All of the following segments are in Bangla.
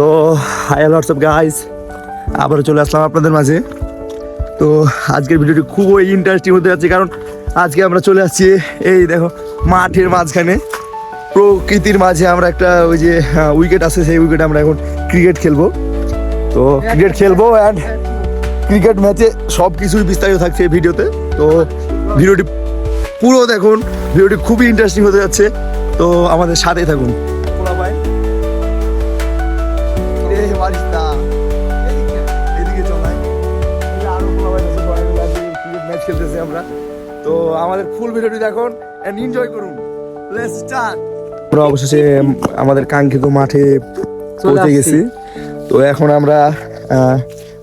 তো হাই হোয়াটসঅ্যাপ গাইস আবারও চলে আসলাম আপনাদের মাঝে। তো, আজকের ভিডিওটি খুবই ইন্টারেস্টিং হতে যাচ্ছে, কারণ আজকে আমরা চলে আসছি এই দেখো, মাঠের মাঝখানে। প্রকৃতির মাঝে আমরা একটা ওই যে উইকেট আছে, সেই উইকেটে আমরা এখন ক্রিকেট খেলব। তো ক্রিকেট খেলব অ্যান্ড ক্রিকেট ম্যাচে সব কিছুই বিস্তারিত থাকছে এই ভিডিওতে তো। ভিডিওটি পুরো দেখুন ভিডিওটি খুবই ইন্টারেস্টিং হতে যাচ্ছে। তো, আমাদের সাথেই থাকুন। আমাদের ফুল ভিডিওটি দেখুন এন্ড এনজয় করুন। লেটস স্টার্ট আমরা অবশেষে আমাদের কাঙ্ক্ষিত মাঠে পৌঁছে গেছি। তো এখন আমরা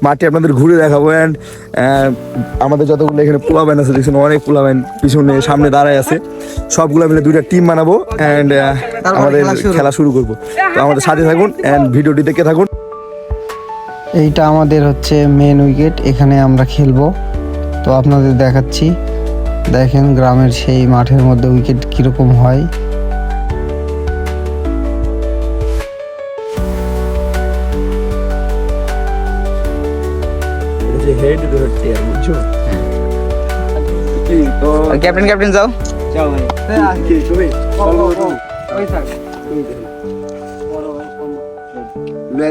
মাঠে আপনাদের ঘুরে দেখাবো অ্যান্ড আমাদের যতগুলো এখানে পোলা ব্যান আছে দেখছেন অনেক পোলাবাইন পিছনে সামনে দাঁড়ায় আছে। সবগুলো মিলে দুইটা টিম বানাবো অ্যান্ড আমাদের খেলা শুরু। খেলা শুরু করব। তো আমাদের সাথে থাকুন অ্যান্ড ভিডিওটি দেখে থাকুন। এইটা আমাদের হচ্ছে মেন উইকেট এখানে আমরা খেলব। তো আপনাদের দেখাচ্ছি। দেখেন গ্রামের সেই মাঠের মধ্যে উইকেট কীরকম হয়। তো ক্যাপ্টেন ক্যাপ্টেন যাও।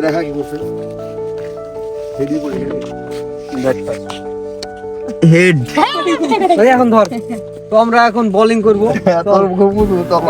দেখা কি করছে হেডি এখন ধর তো আমরা এখন বোলিং করব। তোর ঘুমু তোর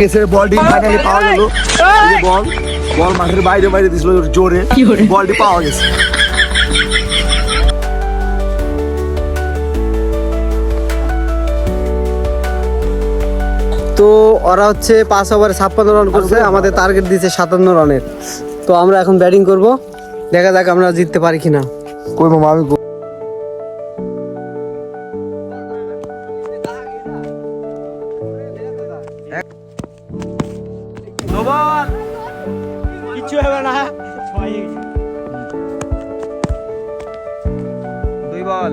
গেছে বলটি ফাইনালি পাওয়া গেল। বল বল মাঠের বাইরে বাইরে দিছিল জোরে। বলটি পাওয়া গেছে। তো ওরা হচ্ছে পাঁচ ওভারে ছাপ্পান্ন রান করছে আমাদের টার্গেট দিয়েছে সাতান্ন রানের তো আমরা এখন ব্যাটিং করব। দেখা যাক আমরা জিততে পারি কিনা। কই মামা আমি কই- দুই বল।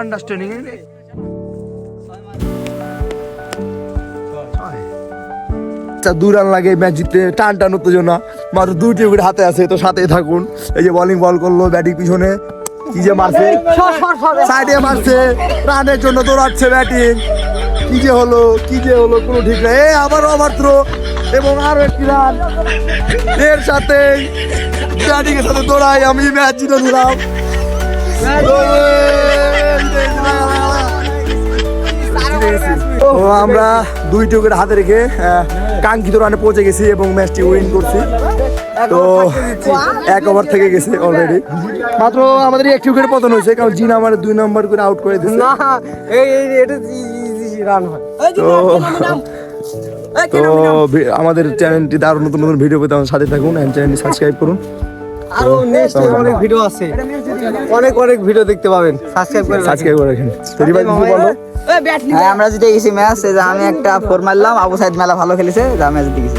আন্ডারস্ট্যান্ডিং আচ্ছা রান লাগে ম্যাচ জিততে। টান টান উত্তেজনা। মাত্র দুটি উইকেট হাতে আছে, তো সাথেই থাকুন। এই যে বোলিং বল করল ব্যাটিং পিছনে। কি যে মারছে? সাইডে মারছে। রানের জন্য দৌড়াচ্ছে ব্যাটিং কি যে হলো, কি যে হলো, কোনো ঠিক নেই। এই আবারও অমাত্র এবং আরও একটি রান এর সাথে ব্যাটিং এর সাথে দৌড়াই আমি ম্যাচ জিতে দিলাম আমরা দুইটি উইকেট হাতে রেখে কাঙ্ক্ষিত রানে পৌঁছে গেছি এবং ম্যাচটি উইন করছি তো এক ওভার থেকে গেছে অলরেডি মাত্র আমাদের একটি উইকেট পতন হয়েছে কারণ জি নাম্বার দুই নম্বর করে আউট করে দিচ্ছে না এই এটা রান হয় তো তো আমাদের চ্যানেলটি আরও নতুন নতুন ভিডিও পেতে আমার সাথে থাকুন এন্ড চ্যানেলটি সাবস্ক্রাইব করুন। আরও নেক্সট অনেক ভিডিও আছে। অনেক অনেক ভিডিও দেখতে পাবেন। সাবস্ক্রাইব করে সাবস্ক্রাইব করে রাখেন। তো রিভাই কিছু বলো আমরা যেটা গেছি ম্যাচ আমি একটা ফোর মারলাম আবু সাইদ মেলা ভালো খেলেছে যা ম্যাচ জিতে গেছি